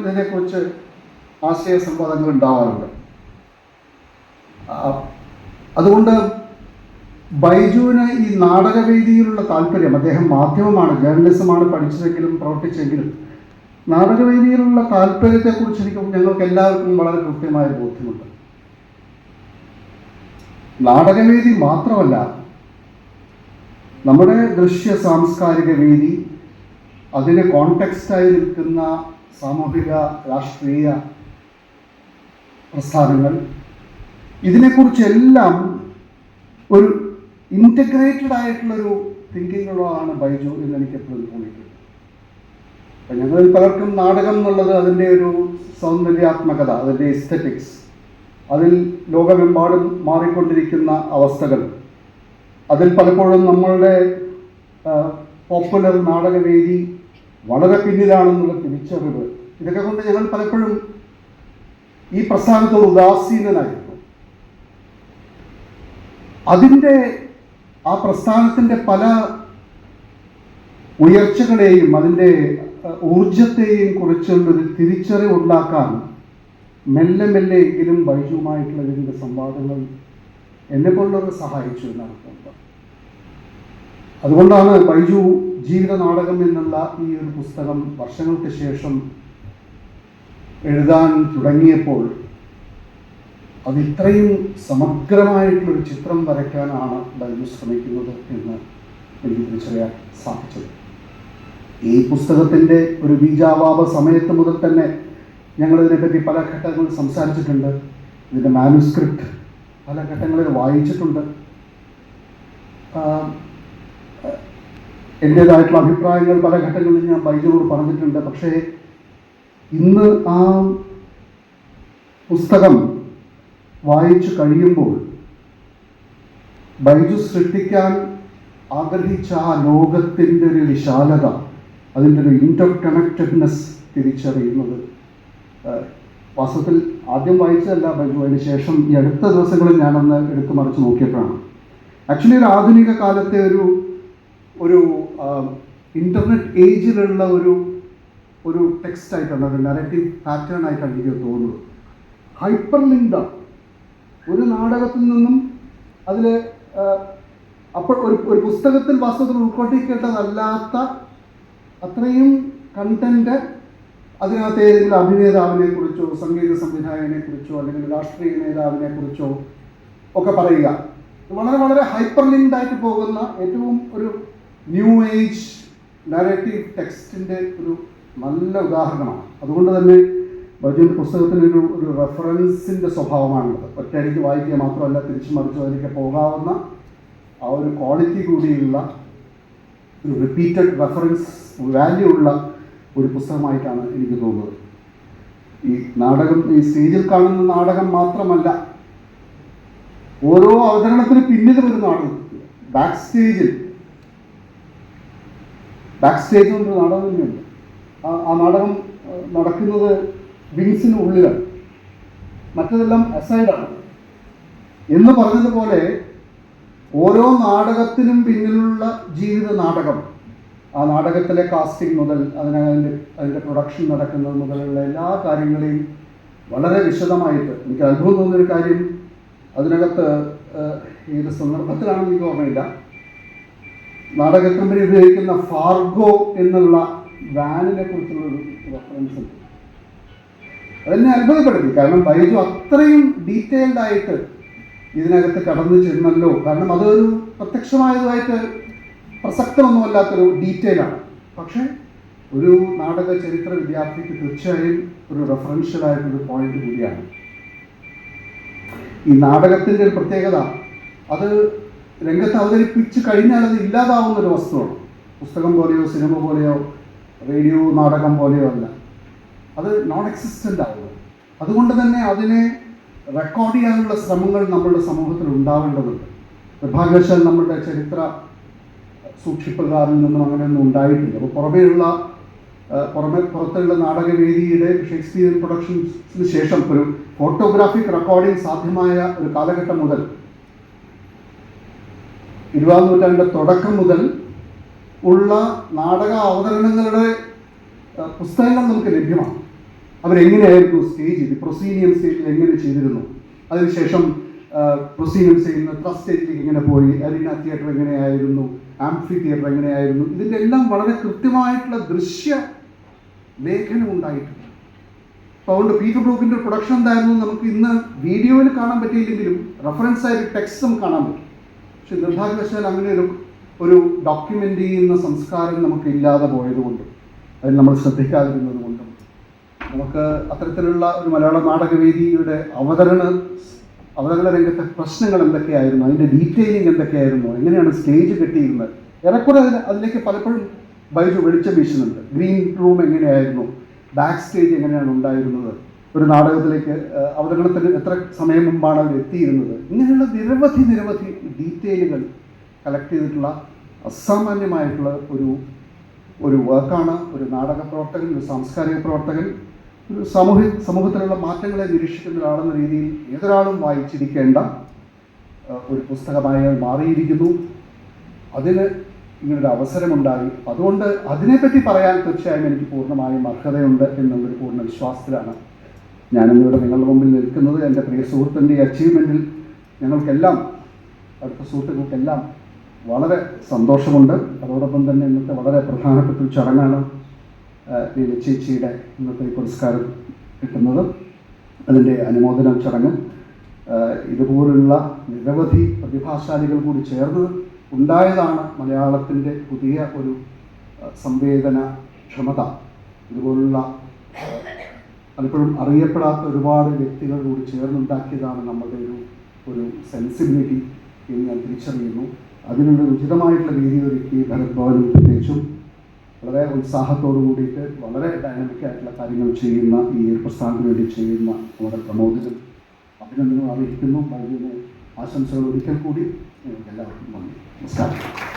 ഇതിനെക്കുറിച്ച് ആശയ സംവാദങ്ങൾ ഉണ്ടാവാറുണ്ട്. അതുകൊണ്ട് ബൈജുവിന് ഈ നാടകവേദിയിലുള്ള താല്പര്യം അദ്ദേഹം മാധ്യമമാണ് ജേർണലിസമാണ് പഠിച്ചതെങ്കിലും പ്രവർത്തിച്ചെങ്കിലും നാടകവേദിയിലുള്ള താല്പര്യത്തെക്കുറിച്ച് എനിക്ക് ഞങ്ങൾക്ക് എല്ലാവർക്കും വളരെ കൃത്യമായ ബോധ്യമുണ്ട്. നാടകവേദി മാത്രമല്ല നമ്മുടെ ദൃശ്യ സാംസ്കാരിക വേദി അതിന് കോണ്ടെക്സ്റ്റായി നിൽക്കുന്ന സാമൂഹിക രാഷ്ട്രീയ പ്രസ്ഥാനങ്ങൾ. ഇതിനെക്കുറിച്ചെല്ലാം ഒരു ഇന്റഗ്രേറ്റഡ് ആയിട്ടുള്ളൊരു തിങ്കിങ്ങുള്ളതാണ് ബൈജു എന്ന് എനിക്ക് എപ്പോഴും തോന്നിയിട്ടുണ്ട് അപ്പം ഞങ്ങളിൽ പലർക്കും നാടകം എന്നുള്ളത് അതിന്റെ ഒരു സൗന്ദര്യാത്മകത അതിന്റെ എസ്തറ്റിക്സ് അതിൽ ലോകമെമ്പാടും മാറിക്കൊണ്ടിരിക്കുന്ന അവസ്ഥകൾ. അതിൽ പലപ്പോഴും നമ്മളുടെ പോപ്പുലർ നാടകവേദി വളരെ പിന്നിലാണെന്നുള്ള തിരിച്ചറിവ്. ഇതൊക്കെ കൊണ്ട് ഞങ്ങൾ പലപ്പോഴും ഈ പ്രസ്ഥാനത്തോട് ഉദാസീനനായിരുന്നു. അതിന്റെ ആ പ്രസ്ഥാനത്തിന്റെ പല ഉയർച്ചകളെയും അതിന്റെ ഊർജത്തെയും കുറിച്ചുള്ളൊരു തിരിച്ചറിവുണ്ടാക്കാൻ മെല്ലെ മെല്ലെ എങ്കിലും ബൈജുവുമായിട്ടുള്ള ഇതിന്റെ സംവാദങ്ങൾ എന്നെ പോലുള്ളവരെ സഹായിച്ചു എന്നർത്ഥമുണ്ട് അതുകൊണ്ടാണ് ബൈജു ജീവിത നാടകം എന്നുള്ള ഈ ഒരു പുസ്തകം വർഷങ്ങൾക്ക് ശേഷം എഴുതാൻ തുടങ്ങിയപ്പോൾ അത് ഇത്രയും സമഗ്രമായിട്ടുള്ളൊരു ചിത്രം വരയ്ക്കാനാണ് ബൈജു ശ്രമിക്കുന്നത് എന്ന് എനിക്ക് തിരിച്ചറിയാൻ സാധിച്ചത്. ഈ പുസ്തകത്തിന്റെ ഒരു ബീജാവാപ സമയത്ത് മുതൽ തന്നെ ഞങ്ങൾ ഇതിനെപ്പറ്റി പല ഘട്ടങ്ങളിൽ സംസാരിച്ചിട്ടുണ്ട്. ഇതിന്റെ മാനുസ്ക്രിപ്റ്റ് പല ഘട്ടങ്ങളിൽ വായിച്ചിട്ടുണ്ട്. എന്റേതായിട്ടുള്ള അഭിപ്രായങ്ങൾ പല ഘട്ടങ്ങളിൽ ഞാൻ ബൈജുനോട് പറഞ്ഞിട്ടുണ്ട്. പക്ഷേ ഇന്ന് ആ പുസ്തകം വായിച്ചു കഴിയുമ്പോൾ ബൈജു സൃഷ്ടിക്കാൻ ആഗ്രഹിച്ച ആ ലോകത്തിന്റെ ഒരു വിശാലത അതിന്റെ ഒരു ഇന്റർ കണക്റ്റഡ്നെസ് തിരിച്ചറിയുന്നത് വാസ്തവത്തിൽ ആദ്യം വായിച്ചതല്ല ബൈജു അതിന് ശേഷം ഈ അടുത്ത ദിവസങ്ങളിൽ ഞാനൊന്ന് എടുത്തു മറിച്ച് നോക്കിയപ്പോഴാണ്. ആക്ച്വലി ഒരു ആധുനിക കാലത്തെ ഒരു ഒരു ഇന്റർനെറ്റ് ഏജിലുള്ള ഒരു ഒരു ടെക്സ്റ്റ് ആയിട്ടാണ് ഒരു നെറേറ്റീവ് പാറ്റേൺ ആയിട്ടാണ് എനിക്ക് തോന്നുന്നത്. ഹൈപ്പർ ലിങ്ക്ഡാണ് ഒരു നാടകത്തിൽ നിന്നും അതിൽ അപ്പോൾ ഒരു ഒരു പുസ്തകത്തിൽ വാസ്തവത്തിൽ ഉൾക്കൊണ്ടിരിക്കേണ്ടതല്ലാത്ത അത്രയും കണ്ടന്റ് അതിനകത്ത് ഏതെങ്കിലും അഭിനേതാവിനെ കുറിച്ചോ സംഗീത സംവിധായകനെ കുറിച്ചോ അല്ലെങ്കിൽ രാഷ്ട്രീയ നേതാവിനെ കുറിച്ചോ ഒക്കെ പറയുക. വളരെ വളരെ ഹൈപ്പർ ലിങ്ക്ഡ് ആയിട്ട് പോകുന്ന ഏറ്റവും ഒരു ന്യൂ ഏജ് ഡയറക്റ്റീവ് ടെക്സ്റ്റിന്റെ ഒരു നല്ല ഉദാഹരണമാണ്. അതുകൊണ്ട് തന്നെ ഭജൻ പുസ്തകത്തിന് ഒരു ഒരു റെഫറൻസിന്റെ സ്വഭാവമാണുള്ളത്. ഒറ്റയടിക്ക് വായിക്കുക മാത്രമല്ല തിരിച്ചു മറിച്ചു അതിലേക്ക് പോകാവുന്ന ആ ഒരു ക്വാളിറ്റി കൂടിയുള്ള ഒരു റിപ്പീറ്റഡ് റെഫറൻസ് വാല്യൂ ഉള്ള ഒരു പുസ്തകമായിട്ടാണ് എനിക്ക് തോന്നുന്നത്. ഈ നാടകം ഈ സ്റ്റേജിൽ കാണുന്ന നാടകം മാത്രമല്ല ഓരോ അവതരണത്തിന് പിന്നിൽ ഒരു നാടകം ബാക്ക് സ്റ്റേജിൽ ബാക്ക് ചെയ്തുകൊണ്ട് നാടകം തന്നെയുണ്ട്. ആ നാടകം നടക്കുന്നത് വിങ്സിന് ഉള്ളിലാണ്. മറ്റതെല്ലാം അസൈഡാണ് എന്ന് പറഞ്ഞതുപോലെ ഓരോ നാടകത്തിനും പിന്നിലുള്ള ജീവിത നാടകം ആ നാടകത്തിലെ കാസ്റ്റിംഗ് മുതൽ അതിന് അതിന്റെ പ്രൊഡക്ഷൻ നടക്കുന്നത് മുതലുള്ള എല്ലാ കാര്യങ്ങളെയും വളരെ വിശദമായിട്ട് എനിക്ക് അത്ഭുതം തോന്നിയൊരു കാര്യം അതിനകത്ത് ഏത് സന്ദർഭത്തിലാണെന്ന് എനിക്ക് ഓർമ്മയില്ല. നാടക കമ്പനി ഉപയോഗിക്കുന്ന ഫാർഗോ എന്നുള്ള വാനിനെ കുറിച്ചുള്ള ഒരു റെഫറൻസ് ഉണ്ട്. അതെന്നെ അത്ഭുതപ്പെടുത്തി കാരണം ബൈജു അത്രയും ഡീറ്റെയിൽഡ് ആയിട്ട് ഇതിനകത്ത് കടന്നു ചെന്നല്ലോ. കാരണം അതൊരു പ്രത്യക്ഷമായതുമായിട്ട് പ്രസക്തമൊന്നുമല്ലാത്തൊരു ഡീറ്റെയിലാണ് പക്ഷേ ഒരു നാടക ചരിത്ര വിദ്യാർത്ഥിക്ക് തീർച്ചയായും ഒരു റെഫറൻഷ്യൽ ആയിട്ടൊരു പോയിന്റ് കൂടിയാണ്. ഈ നാടകത്തിന്റെ ഒരു പ്രത്യേകത അത് രംഗത്ത് അവതരിപ്പിച്ച് കഴിഞ്ഞാൽ അത് ഇല്ലാതാവുന്ന ഒരു വസ്തുവാണ്. പുസ്തകം പോലെയോ സിനിമ പോലെയോ റേഡിയോ നാടകം പോലെയോ അല്ല. അത് നോൺ എക്സിസ്റ്റന്റ് ആവുക അതുകൊണ്ട് തന്നെ അതിനെ റെക്കോർഡ് ചെയ്യാനുള്ള ശ്രമങ്ങൾ നമ്മളുടെ സമൂഹത്തിൽ ഉണ്ടാവേണ്ടതുണ്ട്. നിർഭാഗ്യവശാൽ നമ്മുടെ ചരിത്ര സൂക്ഷിപ്പുകാരിൽ നിന്നും അങ്ങനെയൊന്നും ഉണ്ടായിട്ടില്ല. അപ്പോൾ പുറമേയുള്ള പുറമെ പുറത്തുള്ള നാടകവേദിയുടെ ഷേക്സ്പിയർ പ്രൊഡക്ഷൻസിന് ശേഷം ഒരു ഫോട്ടോഗ്രാഫിക് റെക്കോർഡിംഗ് സാധ്യമായ ഒരു കാലഘട്ടം മുതൽ ഇരുപതാം നൂറ്റാണ്ടിന്റെ തുടക്കം മുതൽ ഉള്ള നാടക അവതരണങ്ങളുടെ പുസ്തകങ്ങൾ നമുക്ക് ലഭ്യമാണ്. അവരെങ്ങനെയായിരുന്നു സ്റ്റേജ് ചെയ്ത് പ്രൊസീനിയം സ്റ്റേജിൽ എങ്ങനെ ചെയ്തിരുന്നു? അതിനുശേഷം പ്രൊസീനിയം ചെയ്യുന്ന ട്രസ്റ്റ് സ്റ്റേജിലേക്ക് എങ്ങനെ പോയി? അരീന തിയേറ്റർ എങ്ങനെയായിരുന്നു? ആംഫി തിയേറ്റർ എങ്ങനെയായിരുന്നു? ഇതിന്റെ എല്ലാം വളരെ കൃത്യമായിട്ടുള്ള ദൃശ്യ ലേഖനം ഉണ്ടായിട്ടുണ്ട്. അപ്പോൾ അതുകൊണ്ട് പീറ്റർ ബ്രൂക്കിന്റെ പ്രൊഡക്ഷൻ എന്തായിരുന്നു നമുക്ക് ഇന്ന് വീഡിയോയിൽ കാണാൻ പറ്റിയില്ലെങ്കിലും റെഫറൻസ് ആയിട്ട് ടെക്സ്റ്റ് കാണാൻ പറ്റും. പക്ഷെ നിർഭാഗ്യവശാൽ അങ്ങനെ ഒരു ഒരു ഡോക്യുമെന്റ് ചെയ്യുന്ന സംസ്കാരം നമുക്ക് ഇല്ലാതെ പോയതുകൊണ്ടും അതിൽ നമ്മൾ ശ്രദ്ധിക്കാതിരുന്നത് കൊണ്ടും നമുക്ക് അത്തരത്തിലുള്ള ഒരു മലയാള നാടകവേദിയുടെ അവതരണ അവതരണ രംഗത്തെ പ്രശ്നങ്ങൾ എന്തൊക്കെയായിരുന്നു? അതിന്റെ ഡീറ്റെയിലിംഗ് എന്തൊക്കെയായിരുന്നു? എങ്ങനെയാണ് സ്റ്റേജ് കെട്ടിയിരുന്നത്? ഏറെക്കുറെ അതിന് അതിലേക്ക് പലപ്പോഴും ബൈജു വെളിച്ചം വീശുന്നുണ്ട്. ഗ്രീൻ റൂം എങ്ങനെയായിരുന്നു? ബാക്ക് സ്റ്റേജ് എങ്ങനെയാണ് ഉണ്ടായിരുന്നത്? ഒരു നാടകത്തിലേക്ക് അവതരണത്തിന് എത്ര സമയം മുമ്പാണ് അവർ എത്തിയിരുന്നത്? ഇങ്ങനെയുള്ള നിരവധി നിരവധി ഡീറ്റെയിലുകൾ കളക്ട് ചെയ്തിട്ടുള്ള അസാമാന്യമായിട്ടുള്ള ഒരു ഒരു വർക്കാണ് ഒരു നാടക പ്രവർത്തകൻ ഒരു സാംസ്കാരിക പ്രവർത്തകൻ ഒരു സമൂഹ സമൂഹത്തിലുള്ള മാറ്റങ്ങളെ നിരീക്ഷിക്കുന്ന ഒരാളെന്ന രീതിയിൽ ഏതൊരാളും വായിച്ചിരിക്കേണ്ട ഒരു പുസ്തകമായി മാറിയിരിക്കുന്നു. അതിന് ഇങ്ങനൊരു അവസരമുണ്ടായി. അതുകൊണ്ട് അതിനെപ്പറ്റി പറയാൻ തീർച്ചയായും എനിക്ക് പൂർണമായും അർഹതയുണ്ട് എന്നുള്ളൊരു പൂർണ വിശ്വാസത്തിലാണ് ഞാനിന്നിവിടെ നിങ്ങളുടെ മുമ്പിൽ നിൽക്കുന്നത് എന്റെ പ്രിയ സുഹൃത്തിന്റെ അച്ചീവ്മെന്റിൽ ഞങ്ങൾക്കെല്ലാം അടുത്ത സുഹൃത്തുക്കൾക്കെല്ലാം വളരെ സന്തോഷമുണ്ട്. അതോടൊപ്പം തന്നെ ഇന്നത്തെ വളരെ പ്രധാനപ്പെട്ട ഒരു ചടങ്ങാണ് ഈ ലീല ചേച്ചിയുടെ ഇന്നത്തെ പുരസ്കാരം കിട്ടുന്നത്. അതിന്റെ അനുമോദന ചടങ്ങ് ഇതുപോലുള്ള നിരവധി പ്രതിഭാശാലികൾ കൂടി ചേർന്ന് ഉണ്ടായതാണ് മലയാളത്തിന്റെ പുതിയ ഒരു സംവേദന ക്ഷമത ഇതുപോലുള്ള പലപ്പോഴും അറിയപ്പെടാത്ത ഒരുപാട് വ്യക്തികൾ കൂടി ചേർന്നുണ്ടാക്കിയതാണ് നമ്മുടെ ഒരു ഒരു സെൻസിബിലിറ്റി എന്ന് ഞാൻ തിരിച്ചറിയുന്നു. അതിനുള്ള ഉചിതമായിട്ടുള്ള രീതി ഒരുക്കി ഭരത് ഭവനും പ്രത്യേകിച്ചും വളരെ ഉത്സാഹത്തോടു കൂടിയിട്ട് വളരെ ഡൈനാമിക് ആയിട്ടുള്ള കാര്യങ്ങൾ ചെയ്യുന്ന ഈ പ്രസ്ഥാനത്തിന് വേണ്ടി ചെയ്യുന്ന നമ്മുടെ പ്രമോദനം അഭിനന്ദനം അറിയിക്കുന്നു ബൈജുവിനെ ആശംസകൾ ഒരിക്കൽ കൂടി. എല്ലാവർക്കും നന്ദി. നമസ്കാരം.